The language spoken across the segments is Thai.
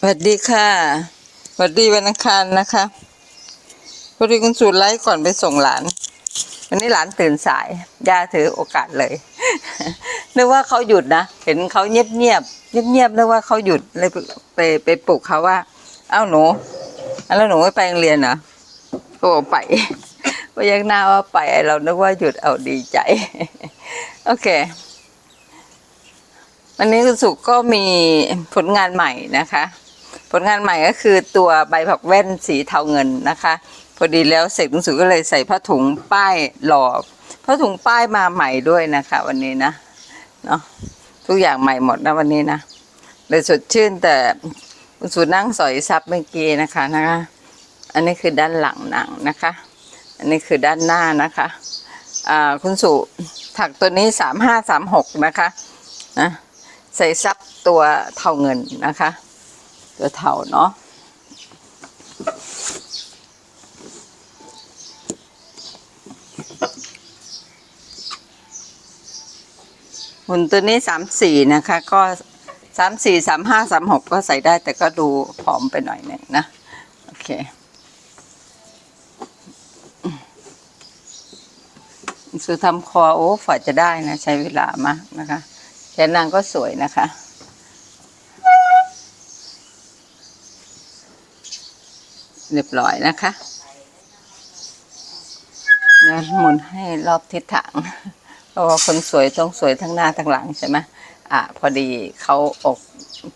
สวัสดีค่ะสวัสดีวันอังคารนะคะพอดีคุณสูตรไลฟ์ก่อนไปส่งหลาน วันนี้หลานตื่นสายย่าถือโอกาสเลยนึกว่าเขาหยุดนะเห็นเขาเงียบเงียบเงียบเงียบๆนึกว่าเขาหยุดเลยไปไปปลุกเขาว่า เอ้าหนูอะแล้วหนูไม่ไปโรงเรียนเหรอก็บอกไปก็ยังหน้าว่าไปไอ้เรานึกว่าหยุดเอาดีใจโอเควันนี้คุณสุก็มีผลงานใหม่นะคะ ผลงานใหม่ก็คือตัวใบผักแว่นสีเทาเงินนะคะ พอดีแล้วเสร็จคุณสุก็เลยใส่ผ้าถุงป้ายหล่อผ้าถุงป้ายมาใหม่ด้วยนะคะ วันนี้นะเนาะทุกอย่างใหม่หมดนะวันนี้นะเลยสดชื่นแต่คุณสุนั่งสอยซับเมื่อกี้นะคะนะคะ อันนี้คือด้านหลังหนังนะคะ อันนี้คือด้านหน้านะคะอ่าคุณสุถักตัวนี้สามห้าสามหกนะคะนะใส่ซับตัวเท่าเงินนะคะ ตัวเท่าเนาะหุ่นตัวนี้สามสี่นะคะ ก็สามสี่สามห้าสามหกก็ใส่ได้แต่ก็ดูผอมไปหน่อยหนึ่งนะ โอเค สุดทำคอโอ้ฝ่าจะได้นะ ใช้เวลามากนะคะแขนนางก็สวยนะคะ เรียบร้อยนะคะแล้วหมุนให้รอบทิศทางเพราะว่าคนสวยต้องสวยทั้งหน้าทั้งหลังใช่ไหมอะพอดีเขาอก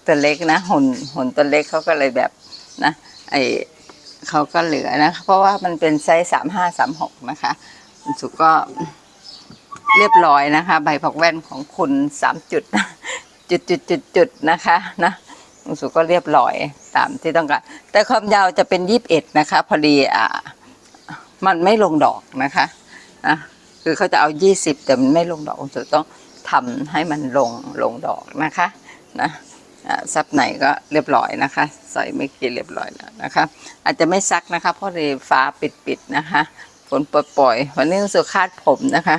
ตัวเล็กนะหุ่นหุ่นตัวเล็กเขาก็เลยแบบนะไอเขาก็เหลือนะเพราะว่ามันเป็นไซส์สามห้าสามหกนะคะคุณสุก็เรียบร้อยนะคะ ใบผักแว่นของคุณสามจุดจุดจุดจุดจุดนะคะนะ รู้สึกก็เรียบร้อยตามที่ต้องการ แต่ความยาวจะเป็นยี่สิบเอ็ดนะคะ พอดีอ่ามันไม่ลงดอกนะคะนะคือเขาจะเอายี่สิบแต่มันไม่ลงดอกคุณสุต้องทำให้มันลงลงดอกนะคะนะอ่าซับไหนก็เรียบร้อยนะคะ ใส่ไม่กี่เรียบร้อยแล้วนะคะ อาจจะไม่ซักนะคะ เพราะเลยฟ้าปิดๆนะคะฝนปล่อยๆวันนี้รู้สึกคาดผมนะคะ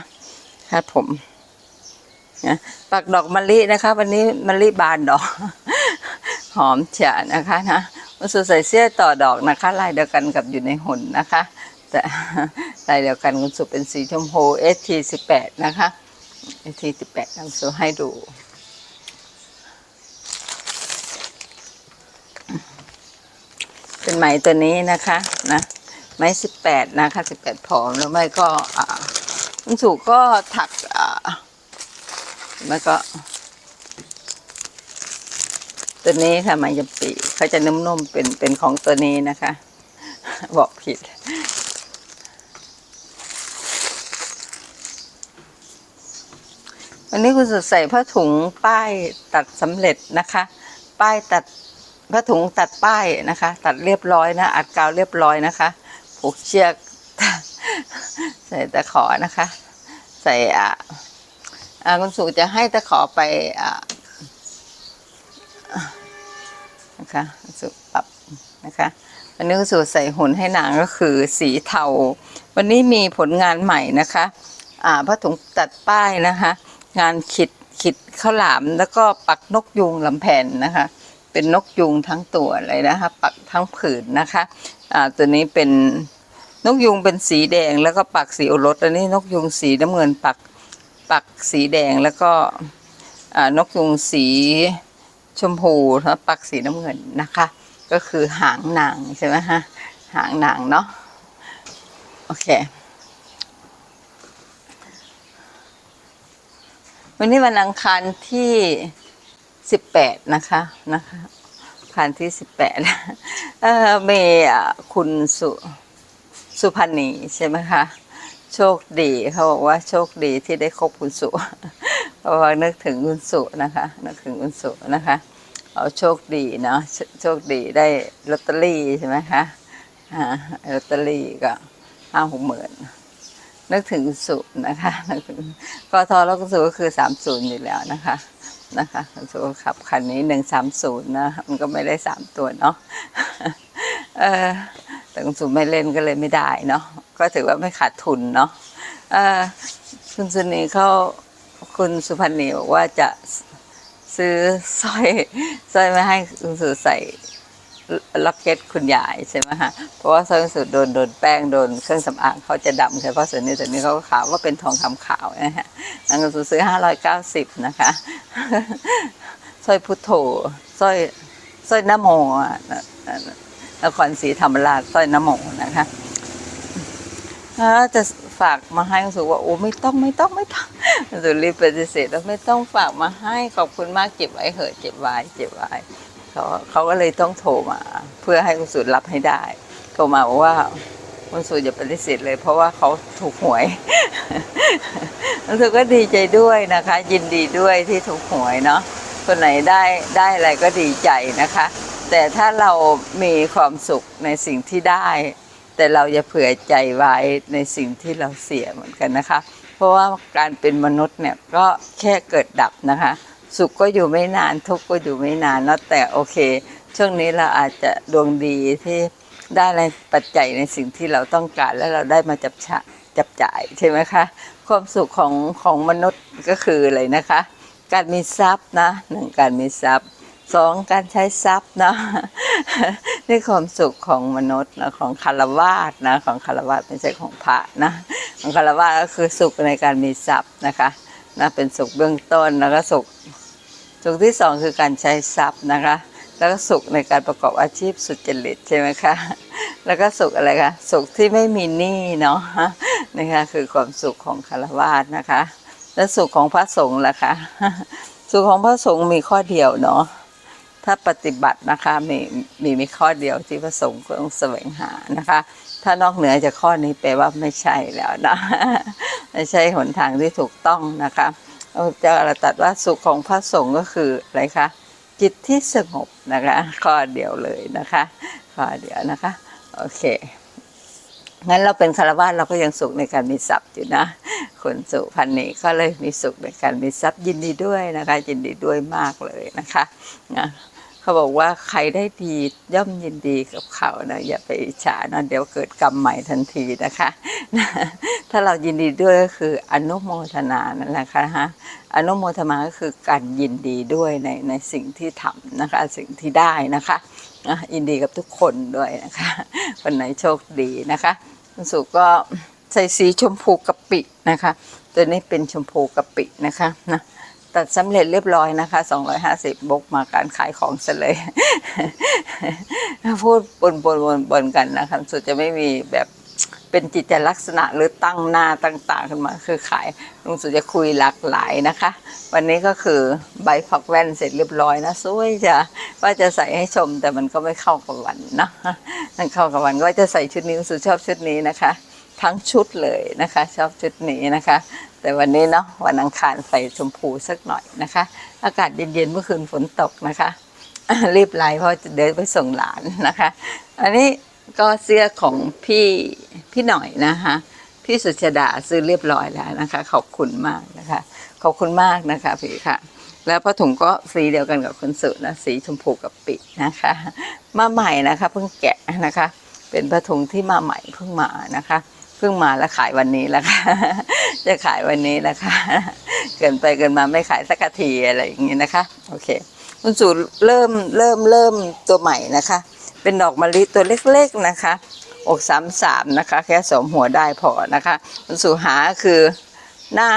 คาดผมนะปักดอกมะลินะคะ วันนี้มะลิบานดอก หอมเฉะนะคะนะมันสุใส่เสื้อต่อดอกนะคะ ลายเดียวกันกับอยู่ในหุ่นนะคะ แต่ลายเดียวกันคุณสุเป็นสีชมพู ST สิบแปดนะคะ ST สิบแปดนำสุให้ดูเป็นไหมตัวนี้นะคะนะไม้สิบแปดนะคะสิบแปดผอมแล้วไม่ก็อ่าคุณสุก็ถักอ่าแล้วก็ ตัวนี้ค่ะมายาปีเขาจะนุ่มๆเป็นเป็นของตัวนี้นะคะ บอกผิด วันนี้คุณสุใส่ผ้าถุงป้ายตัดสำเร็จนะคะ ป้ายตัดผ้าถุงตัดป้ายนะคะ ตัดเรียบร้อยนะ อัดกาวเรียบร้อยนะคะ ผูกเชือกใส่ตะขอนะคะ ใส่อ่าอ่าคุณสุจะให้ตะขอไปอ่า นะคะคุณสุปรับนะคะวันนี้คุณสุใส่หุ่นให้นางก็คือสีเทา วันนี้มีผลงานใหม่นะคะอ่าผ้าถุงตัดป้ายนะคะ งานขิดขิดข้าวหลามแล้วก็ปักนกยูงลำแผ่นนะคะ เป็นนกยูงทั้งตัวเลยนะคะ ปักทั้งผืนนะคะอ่าตัวนี้เป็นนกยุงเป็นสีแดงแล้วก็ปักสีโอรสอันนี้นกยุงสีน้ำเงินปักปักสีแดงแล้วก็อ่านกยุงสี ชมพูแล้วปักสีน้ำเงินนะคะ ก็คือหางนางใช่ไหมฮะหางนางเนาะโอเค วันนี้วันอังคารที่สิบแปดนะคะนะคะอังคารที่สิบแปดเออเมย์คุณสุสุพรรณีใช่ไหมคะ โชคดีเขาบอกว่าโชคดีที่ได้คบคุณสุ เพราะว่านึกถึงคุณสุนะคะ นึกถึงคุณสุนะคะ เอาโชคดีเนาะโชโชคดีได้ลอตเตอรี่ใช่ไหมคะอ่าลอตเตอรี่ก็ห้าหกหมื่นนึกถึงคุณสุนะคะนึกถึงกทแล้วคุณสุก็คือสามศูนย์อยู่แล้วนะคะนะคะคุณสุขับคันนี้หนึ่งสามศูนย์นะมันก็ไม่ได้สามตัวเนาะเออแต่คุณสุไม่เล่นก็เลยไม่ได้เนาะก็ถือว่าไม่ขาดทุนเนาะเออคุณสุนีเขา คุณสุพรรณีบอกว่าจะซื้อสร้อยสร้อยมาให้คุณสุใส่ล็อกเก็ตคุณยายใช่ไหมฮะ เพราะว่าสร้อยคุณสุโดนโดนแป้งโดนเครื่องสำอางเขาจะดำใช่เพราะส่วนนี้ส่วนนี้เขาก็ขาวว่าเป็นทองคำขาวนะฮะแล้วคุณสุซื้อห้าร้อยเก้าสิบนะคะสร้อยพุทโธสร้อยสร้อยนโมอะนครศรีธรรมราชสร้อยนโมนะคะ ถ้าจะฝากมาให้รู้สึกว่าโอ้ไม่ต้องไม่ต้องไม่ต้องรู้สึกรีบปฏิเสธแล้วไม่ต้องฝากมาให้ขอบคุณมากเก็บไว้เหอะเก็บไว้เก็บไว้เขาเขาก็เลยต้องโทรมา เพื่อให้คุณสุรับให้ได้โทรมาบอกว่าคุณสุอย่าปฏิเสธเลย เพราะว่าเขาถูกหวยรู้สึกก็ดีใจด้วยนะคะ ยินดีด้วยที่ถูกหวยเนาะคนไหนได้ได้อะไรก็ดีใจนะคะ แต่ถ้าเรามีความสุขในสิ่งที่ได้ แต่เราอย่าเผื่อใจไว้ในสิ่งที่เราเสียเหมือนกันนะคะ เพราะว่าการเป็นมนุษย์เนี่ยก็แค่เกิดดับนะคะ สุขก็อยู่ไม่นานทุกข์ก็อยู่ไม่นานเนาะแต่โอเค ช่วงนี้เราอาจจะดวงดีที่ได้ในปัจจัยในสิ่งที่เราต้องการแล้วเราได้มาจับฉะจับจ่ายใช่ไหมคะ ความสุขของของมนุษย์ก็คืออะไรนะคะ การมีทรัพย์นะหนึ่งการมีทรัพย์ สองการใช้ทรัพย์นะนี่ความสุขของมนุษย์นะของคารวาสนะของคารวาสไม่ใช่ของพระนะของคารวาสก็คือสุขในการมีทรัพย์นะคะนะเป็นสุขเบื้องต้นแล้วก็สุขสุขที่สองคือการใช้ทรัพย์นะคะ แล้วก็สุขในการประกอบอาชีพสุจริตใช่ไหมคะแล้วก็สุขอะไรคะสุขที่ไม่มีหนี้เนาะนะคะคือความสุขของคารวาสนะคะ และสุขของพระสงฆ์ล่ะคะ สุขของพระสงฆ์มีข้อเดียวเนาะ ถ้าปฏิบัตินะคะมีมีมีข้อเดียวที่พระสงฆ์ต้องแสวงหานะคะ ถ้านอกเหนือจากข้อนี้แปลว่าไม่ใช่แล้วนะไม่ใช่หนทางที่ถูกต้องนะคะพระเจ้าตรัสว่าสุขของพระสงฆ์ก็คืออะไรคะจิตที่สงบนะคะ ข้อเดียวเลยนะคะข้อเดียวนะคะโอเคงั้นเราเป็นคารวะเราก็ยังสุขในการมีทรัพย์อยู่นะคนสุพันนี้ก็เลยมีสุขในการมีทรัพย์ยินดีด้วยนะคะ ยินดีด้วยมากเลยนะคะนะ เขาบอกว่าใครได้ดีย่อมยินดีกับเขานะอย่าไปอิจฉานะเดี๋ยวเกิดกรรมใหม่ทันทีนะคะถ้าเรายินดีด้วยก็คืออนุโมทนานั่นแหละค่ะฮะอนุโมทนาก็คือการยินดีด้วยในในสิ่งที่ทำนะคะ สิ่งที่ได้นะคะนะยินดีกับทุกคนด้วยนะคะวันไหนโชคดีนะคะคุณสุก็ใส่สีชมพูกะปินะคะ ตัวนี้เป็นชมพูกะปินะคะนะ ตัดสำเร็จเรียบร้อยนะคะ 250 บกมาการขายของเสเลย พูดบนบนบนบนกันนะคะสุดจะไม่มีแบบเป็นจิตลักษณะหรือตั้งหน้าต่างๆขึ้นมา คือขายลุงสุจะคุยหลากหลายนะคะ วันนี้ก็คือใบผักแว่นเสร็จเรียบร้อยนะสวยจะว่าจะใส่ให้ชมแต่มันก็ไม่เข้ากับวันเนะมันเข้ากับวันก็จะใส่ชุดนี้ลุงสุชอบชุดนี้นะคะ ทั้งชุดเลยนะคะ ชอบชุดนี้นะคะ แต่วันนี้เนาะวันอังคารใส่ชมพูสักหน่อยนะคะ อากาศเย็นๆเมื่อคืนฝนตกนะคะรีบไล่เพราะจะเดินไปส่งหลานนะคะ อันนี้ก็เสื้อของพี่พี่หน่อยนะคะพี่สุชดาซื้อเรียบร้อยแล้วนะคะ ขอบคุณมากนะคะ ขอบคุณมากนะคะพี่ค่ะ แล้วผ้าถุงก็สีเดียวกันกับคุณสุนะสีชมพูกับปินะคะ มาใหม่นะคะ เพิ่งแกะนะคะ เป็นผ้าถุงที่มาใหม่เพิ่งมานะคะ พิ่งมาแล้วขายวันนี้แล้วค่ะ จะขายวันนี้แล้วค่ะเกินไปเกินมาไม่ขายสักทีอะไรอย่างนี้นะคะ โอเค คุณสูเริ่มเริ่มเริ่มตัวใหม่นะคะ เป็นดอกมะลิตัวเล็กๆนะคะ อกสามสามนะคะ แค่สมหัวได้พอนะคะ คุณสูหาคือหน้า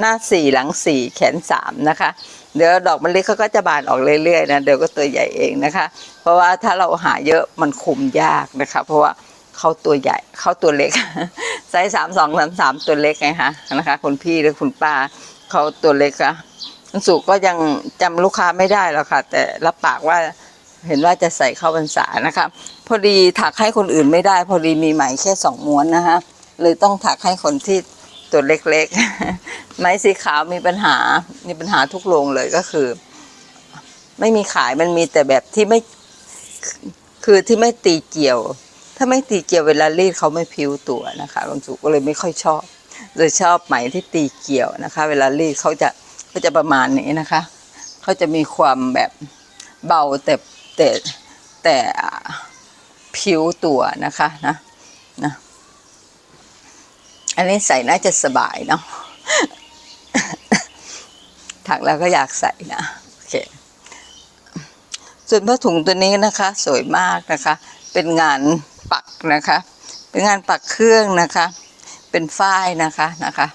หน้าสี่หลังสี่แขนสามนะคะ เดี๋ยวดอกมะลิเขาก็จะบานออกเรื่อยๆนะเดี๋ยวก็ตัวใหญ่เองนะคะ เพราะว่าถ้าเราหาเยอะมันคุมยากนะคะ เพราะว่า เขาตัวใหญ่เขาตัวเล็กไซส์สามสองสามสามตัวเล็กไงคะนะคะคุณพี่หรือคุณป้าเขาตัวเล็กอะคุณสุก็ยังจำลูกค้าไม่ได้หรอกค่ะ แต่รับปากว่าเห็นว่าจะใส่เข้าพรรษานะคะ พอดีถักให้คนอื่นไม่ได้ พอดีมีไหมแค่สองม้วนนะคะเลยต้องถักให้คนที่ตัวเล็กๆ ไม้สีขาวมีปัญหา มีปัญหาทุกโรงเลยก็คือ ไม่มีขายมันมีแต่แบบที่ไม่คือที่ไม่ตีเกี่ยว ถ้าไม่ตีเกี่ยวเวลารีดเขาไม่พิ้วตัวนะคะบางสุก็เลยไม่ค่อยชอบโดยชอบไหมที่ตีเกี่ยวนะคะ เวลารีดเขาจะเขาจะประมาณนี้นะคะเขาจะมีความแบบเบาแต่แต่แต่ผิวตัวนะคะนะนะอันนี้ใส่น่าจะสบายเนาะถักแล้วก็อยากใส่นะโอเคส่วนผ้าถุงตัวนี้นะคะ สวยมากนะคะ เป็นงานปักนะคะ เป็นงานปักเครื่องนะคะ เป็นฝ้ายนะคะนะคะ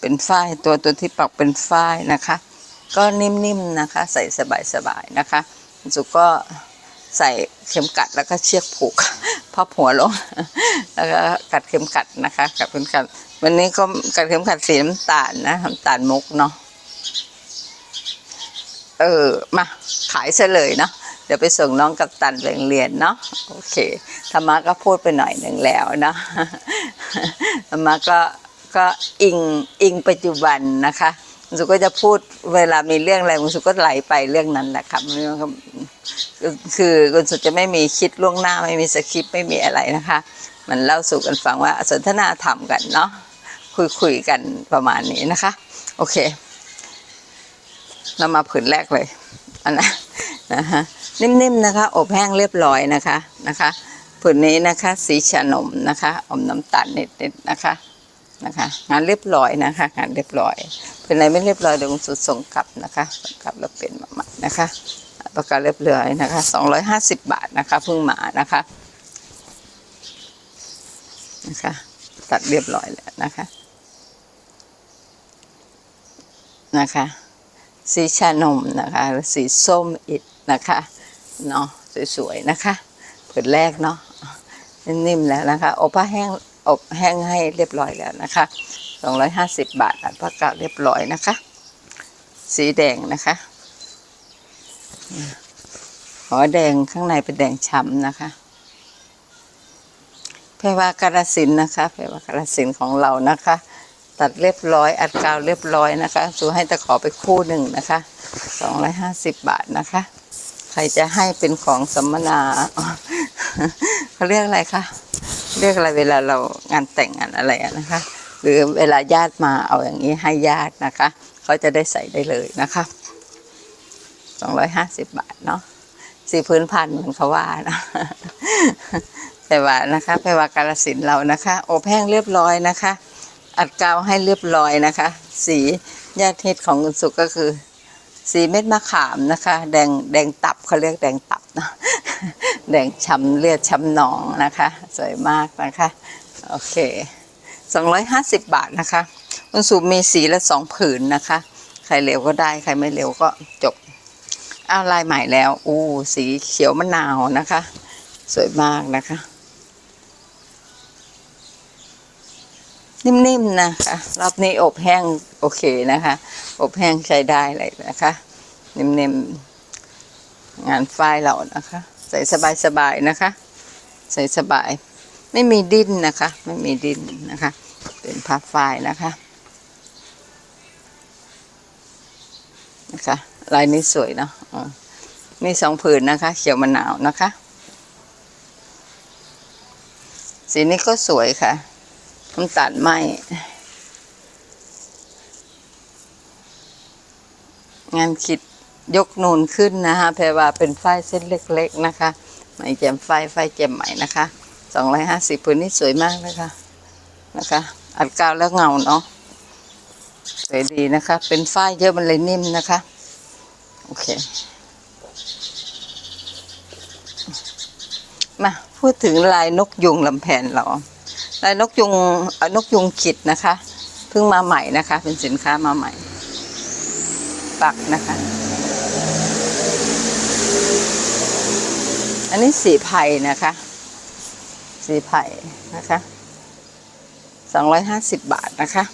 เป็นฝ้ายตัวตัวที่ปักเป็นฝ้ายนะคะ ก็นิ่มๆนะคะ ใส่สบายๆนะคะคุณสุก็ใส่เข็มกัดแล้วก็เชือกผูกพับหัวลงแล้วก็กัดเข็มกัดนะคะกัดเข็มกัด วันนี้ก็กัดเข็มขัดสีน้ำตาลนะน้ำตาลมุกเนาะเออมาขายเฉลยเนาะ เดี๋ยวไปส่งน้องกับตันไปโรงเรียนเนาะโอเคธรรมะก็พูดไปหน่อยหนึ่งแล้วเนาะธรรมะก็ก็อิงอิงปัจจุบันนะคะคุณสุก็จะพูดเวลามีเรื่องอะไรคุณสุก็ไหลไปเรื่องนั้นแหละครับคือคือคุณสุจะไม่มีคิดล่วงหน้าไม่มีสคริปต์ไม่มีอะไรนะคะ มันเล่าสู่กันฟังว่าสนทนาธรรมกันเนาะคุยคุยกันประมาณนี้นะคะ โอเค เรามาผืนแรกเลยอันนะนะฮะ นิ่มๆนะคะ อบแห้งเรียบร้อยนะคะนะคะผืนนี้นะคะ สีชนมนะคะอมน้ำตาลนิดๆนะคะนะคะ งานเรียบร้อยนะคะ งานเรียบร้อยเป็นอะไรไม่เรียบร้อยเดี๋ยวคุณสุดส่งกลับนะคะส่งกลับแล้วเป็นมาใหม่นะคะประกาศเรียบร้อยนะคะ250บบาทนะคะเพิ่งมานะคะนะคะ ตัดเรียบร้อยแล้วนะคะนะคะ สีชานมนะคะหรือสีส้มอิดนะคะ เนาะสวยๆนะคะผืนแรกเนาะนิ่มๆแล้วนะคะอบผ้าแห้งอบแห้งให้เรียบร้อยแล้วนะคะ250 บาทอัดผ้ากาเรียบร้อยนะคะ สีแดงนะคะหัวแดงข้างในเป็นแดงช้ำนะคะเพรวากาลสินนะคะเพรวากาลสินของเรานะคะ ตัดเรียบร้อย อัดกาวเรียบร้อยนะคะสูให้ตะขอไปคู่หนึ่งนะคะ250 บาทนะคะ ใครจะให้เป็นของสัมมนาเขาเรียกอะไรคะเรียกอะไรเวลาเรางานแต่งงานอะไรนะคะ หรือเวลาญาติมาเอาอย่างนี้ให้ญาตินะคะเขาจะได้ใส่ได้เลยนะคะ250บบาทเนาะสี่พื้นพันเหมือนเขาว่านะแต่ว่านะคะไปว่ากาลสินเรานะคะ อบแห้งเรียบร้อยนะคะ อัดกาวให้เรียบร้อยนะคะ สีญาติเทศของคุณสุก็คือ สีเม็ดมะขามนะคะ แดงแดงตับเขาเรียกแดงตับนะแดงช้ำเลือดช้ำหนองนะคะ สวยมากนะคะ โอเคสองร้อยห้าสิบบาทนะคะคุณสุมีสีละสองผืนนะคะ ใครเร็วก็ได้ใครไม่เร็วก็จบอ้าวลายใหม่แล้วอู้สีเขียวมะนาวนะคะ สวยมากนะคะ นิ่มๆนะคะรอบนี้อบแห้งโอเคนะคะ อบแห้งใช้ได้เลยนะคะ นิ่มๆงานฝ้ายเรานะคะ ใส่สบายๆนะคะ ใส่สบาย ไม่มีดิ้นนะคะ ไม่มีดิ้นนะคะ เป็นผ้าฝ้ายนะคะนะคะลายนี้สวยเนาะอ่ามีสองผืนนะคะ เขียวมะนาวนะคะ สีนี้ก็สวยค่ะ น้ำตาลไหมงานขิดยกนูนขึ้นนะคะแปลว่าเป็นฝ้ายเส้นเล็ก ๆนะคะไหมแจ่มฝ้ายฝ้ายแจ่มไหมนะคะสองร้อยห้าสิบพื้นนี้สวยมากเลยค่ะนะคะ อัดกาวแล้วเงาเนาะสวยดีนะคะ เป็นฝ้ายเยอะมันเลยนิ่มนะคะ โอเค มา พูดถึงลายนกยุงลำแผนเรา ลายนกยุงนกยุงขิดนะคะ เพิ่งมาใหม่นะคะ เป็นสินค้ามาใหม่ ปักนะคะ อันนี้สีไผ่นะคะ สีไผ่นะคะสองร้อยห้าสิบบาทนะคะ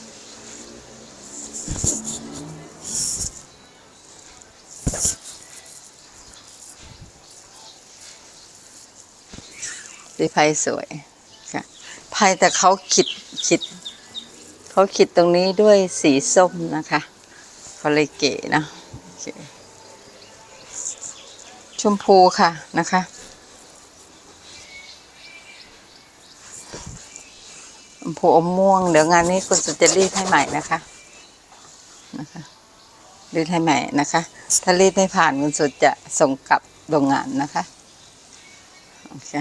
สีไผ่สวย ค่ะไผ่แต่เขาขิดขิด เขาขิดตรงนี้ด้วยสีส้มนะคะเขาเลยเก๋นะชมพูค่ะนะคะ ชมพูอมม่วง เดี๋ยวงานนี้คุณสุจะรีดให้ใหม่นะคะ นะคะรีดให้ใหม่นะคะ ถ้ารีดไม่ผ่านคุณสุจะส่งกลับโรงงานนะคะ โอเค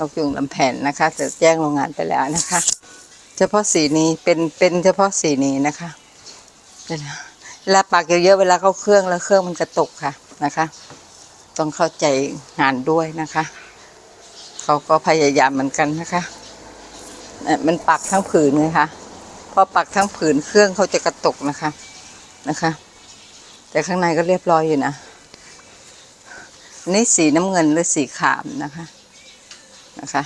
นกยุงลำแผ่นนะคะจะแจ้งโรงงานไปแล้วนะคะ เฉพาะสีนี้เป็นเป็นเฉพาะสีนี้นะคะเป็นเวลาปักเยอะๆเวลาเข้าเครื่องแล้วเครื่องมันกระตุกค่ะนะคะ ต้องเข้าใจงานด้วยนะคะเขาก็พยายามเหมือนกันนะคะเอ่อมันปักทั้งผืนเลยค่ะพอปักทั้งผืนเครื่องเขาจะกระตุกนะคะนะคะ แต่ข้างในก็เรียบร้อยอยู่นะนนี่สีน้ำเงินหรือสีขามนะคะ นะคะ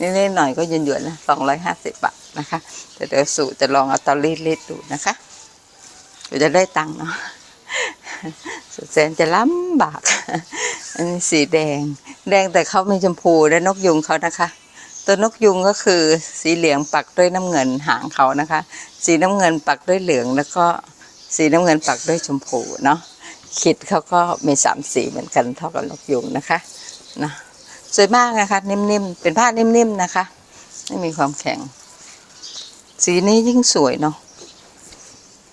นี่ๆหน่อยก็ยืนหยวนๆนะสองร้อยห้าสิบบาทนะคะแต่เดี๋ยวสูจะลองเอาเตารีดรีดดูนะคะเดี๋ยวจะได้ตังค์เนาะสุดแสนจะลำบาก อันนี้สีแดง แดงแต่เขาไม่ชมพูและนกยุงเขานะคะ ตัวนกยุงก็คือสีเหลืองปักด้วยน้ำเงินหางเขานะคะ สีน้ำเงินปักด้วยเหลืองแล้วก็สีน้ำเงินปักด้วยชมพูเนาะขิดเขาก็มีสามสีเหมือนกันเท่ากับนกยุงนะคะนะ สวยมากนะคะ นิ่มๆ เป็นผ้านิ่มๆนะคะ ไม่มีความแข็ง สีนี้ยิ่งสวยเนาะ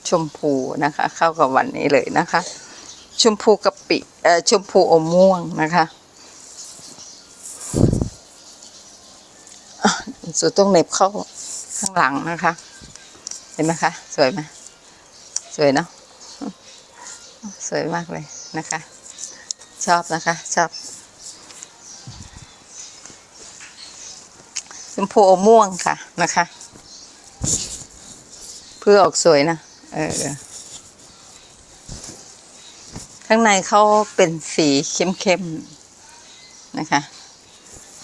ชมพูนะคะ เข้ากับวันนี้เลยนะคะ ชมพูกะปิเอ่อชมพูอมม่วงนะคะอะสุดต้องเน็บเข้าข้างหลังนะคะ เห็นไหมคะ สวยไหมสวยเนาะสวยมากเลยนะคะ ชอบนะคะ ชอบ มพูอมม่วงค่ะนะคะ เพื่อออกสวยนะ เออ ข้างในเขาเป็นสีเข้มๆนะคะ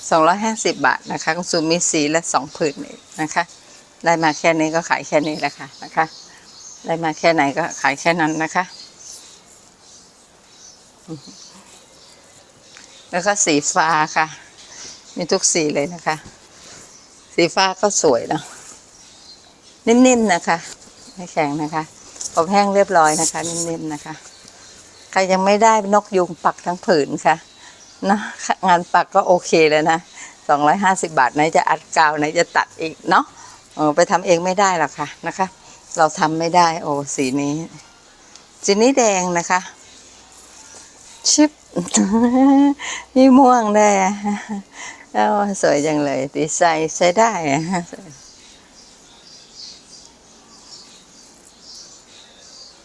สองร้อยห้าสิบบาทนะคะคุณซูมีสีและสองผืนนะคะ ได้มาแค่นี้ก็ขายแค่นี้แหละค่ะนะคะ ได้มาแค่ไหนก็ขายแค่นั้นนะคะ แล้วก็สีฟ้าค่ะ มีทุกสีเลยนะคะ สีฟ้าก็สวยเนาะนิ่มๆนะคะ ไม่แข็งนะคะอบแห้งเรียบร้อยนะคะ นิ่มๆนะคะ ใครยังไม่ได้นกยุงปักทั้งผืนค่ะนะงานปักก็โอเคแล้วนะสองร้อยห้าสิบาทไหนจะอัดกาวไหนจะตัดอีกเนาะเออไปทำเองไม่ได้หรอกค่ะนะคะ เราทำไม่ได้โอ้สีนี้ สีนี้แดงนะคะ ชิปนี่ม่วงได้ วยออสวยจังเลยดีไซน์ใช้ได้ะ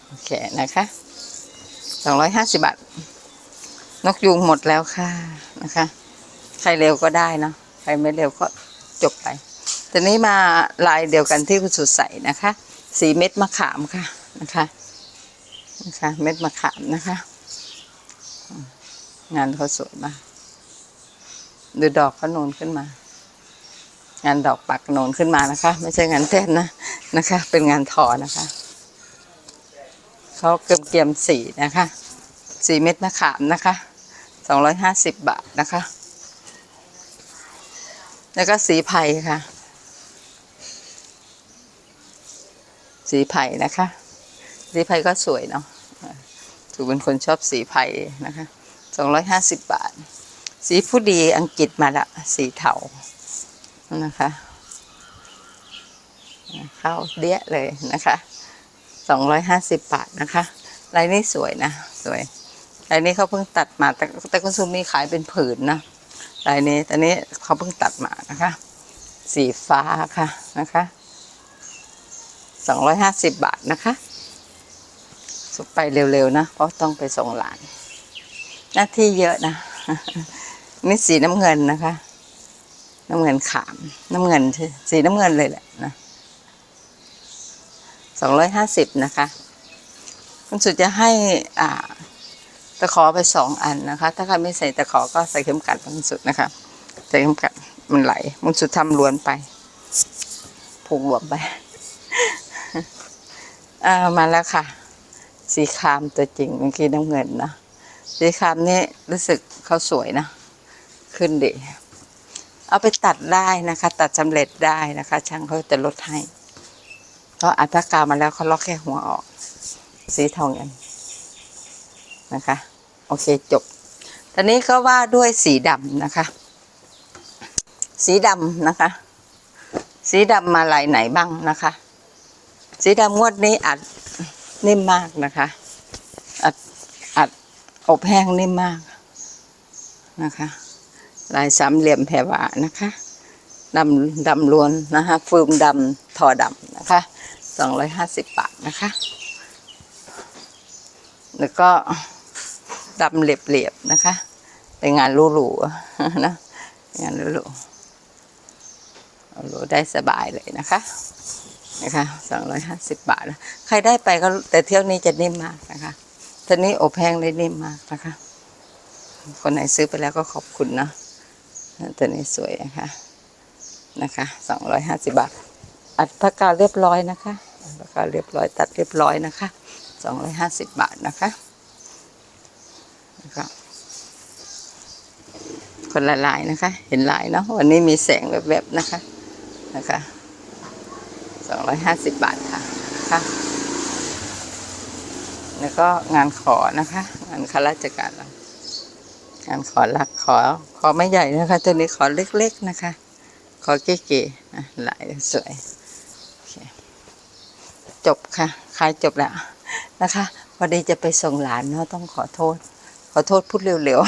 โอเคนะคะสองร้อยห้าสิบบาท นกยุงหมดแล้วค่ะนะคะ ใครเร็วก็ได้เนาะใครไม่เร็วก็จบไปทีนี้มาลายเดียวกันที่คุณสุดใส่นะคะ สีเม็ดมะขามค่ะนะคะนะคะ เม็ดมะขามนะคะ งานเขาสวยมาก ดูดอกเขาโนนขึ้นมา งานดอกปักโนนขึ้นมานะคะ ไม่ใช่งานเต้นนะนะคะ เป็นงานทอนะคะเขาเกียมเกียมสีนะคะสีเม็ดมะขามนะคะสองร้อยห้าสิบบาทนะคะ แล้วก็สีไผ่ค่ะ สีไผ่นะคะ สีไผ่ก็สวยเนาะถือเป็นคนชอบสีไผ่นะคะสองร้อยห้าสิบบาท สีผู้ดีอังกฤษมาละ สีเทานะคะ เข้าเดี้ยเลยนะคะสองร้อยห้าสิบบาทนะคะลายนี้สวยนะ สวยลายนี้เขาเพิ่งตัดมา แต่แต่คุณซูมีขายเป็นผืนนะลายนี้ตอนนี้เขาเพิ่งตัดมานะคะ สีฟ้าค่ะนะคะสองร้อยห้าสิบบาทนะคะสุดไปเร็วๆนะ เพราะต้องไปส่งหลาน หน้าที่เยอะนะ นี่สีน้ำเงินนะคะ น้ำเงินขาม น้ำเงินสีน้ำเงินเลยแหละนะสองร้อยห้าสิบนะคะคุณสุดจะให้อ่าตะขอไปสองอันนะคะ ถ้าใครไม่ใส่ตะขอก็ใส่เข็มกัดบางสุดนะคะ ใส่เข็มกัดมันไหลบางสุดทำล้วนไป ผูกหวมไปอ่ามาแล้วค่ะ สีครามตัวจริงเมื่อกี้น้ำเงินนะสีครามนี่รู้สึกเขาสวยนะ ขึ้นดีเอาไปตัดได้นะคะ ตัดสำเร็จได้นะคะ ช่างเขาจะลดให้เพราะอัตรากามาแล้วเขาล็อกแค่หัวออก สีทองเงินนะคะ โอเคจบตอนนี้ก็ว่าด้วยสีดำนะคะ สีดำนะคะ สีดำมาลายไหนบ้างนะคะ สีดำงวดนี้อัดนิ่มมากนะคะอัดอัดอบแห้งนิ่มมากนะคะ ลายสามเหลี่ยมแผ่วานะคะดำดำล้วนนะคะฟืมดำทอดำนะคะสองร้อยห้าสิบบาทนะคะ แล้วก็ดำเหลียบๆนะคะเป็นงานหรูๆนะงานหรูๆเอาหรูได้สบายเลยนะคะนะคะสองร้อยห้าสิบบาทนะใครได้ไปก็แต่เที่ยวนี้จะนิ่มมากนะคะทีนี้อบแห้งได้นิ่มมากนะคะ คนไหนซื้อไปแล้วก็ขอบคุณเนาะ ตัวนี้สวยนะคะนะคะสองร้อยห้าสิบบาท อัดผ้ากาวเรียบร้อยนะคะอัดผ้ากาวเรียบร้อยตัดเรียบร้อยนะคะสองร้อยห้าสิบบาทนะคะนะคะคนละลายนะคะ เห็นลายเนาะวันนี้มีแสงแวบๆนะคะนะคะสองร้อยห้าสิบบาทค่ะค่ะแล้วก็งานขอนะคะ งานข้าราชการเรา งานขอรักขอขอไม่ใหญ่นะคะ ตัวนี้ขอเล็ก ๆนะคะ ขอเก๋ๆนะลายสวยโอเคจบค่ะขายจบแล้วนะคะพอดีจะไปส่งหลานเนาะต้องขอโทษ ขอโทษพูดเร็ว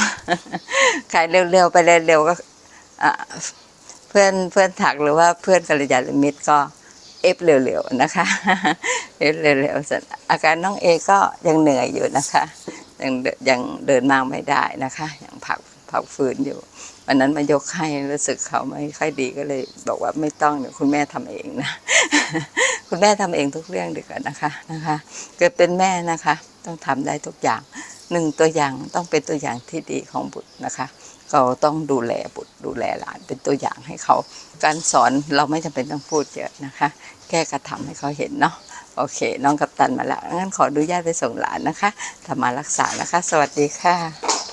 ๆขายเร็วๆไปเร็วๆก็เพื่อนเพื่อนถักหรือว่าเพื่อนกัลยาณมิตรก็เอฟเร็วๆนะคะ เอฟเร็วๆอาการน้องเอก็ยังเหนื่อยอยู่นะคะ ยังเดินยังเดินมาไม่ได้นะคะยังผักผักฟื้นอยู่วันนั้นมายกให้รู้สึกเขาไม่ค่อยดีก็เลย บอกว่าไม่ต้องเดี๋ยวคุณแม่ทำเองนะ คุณแม่ทำเองทุกเรื่องดีกว่านะคะนะคะ เกิดเป็นแม่นะคะ ต้องทำได้ทุกอย่างหนึ่งตัวอย่างต้องเป็นตัวอย่างที่ดีของบุตรนะคะเราต้องดูแลบุตรดูแลหลานเป็นตัวอย่างให้เขา การสอนเราไม่จำเป็นต้องพูดเยอะนะคะ แค่กระทำให้เขาเห็นเนาะ โอเค น้องกัปตันมาแล้วงั้นขออนุญาตไปส่งหลานนะคะทำมารักษานะคะ สวัสดีค่ะ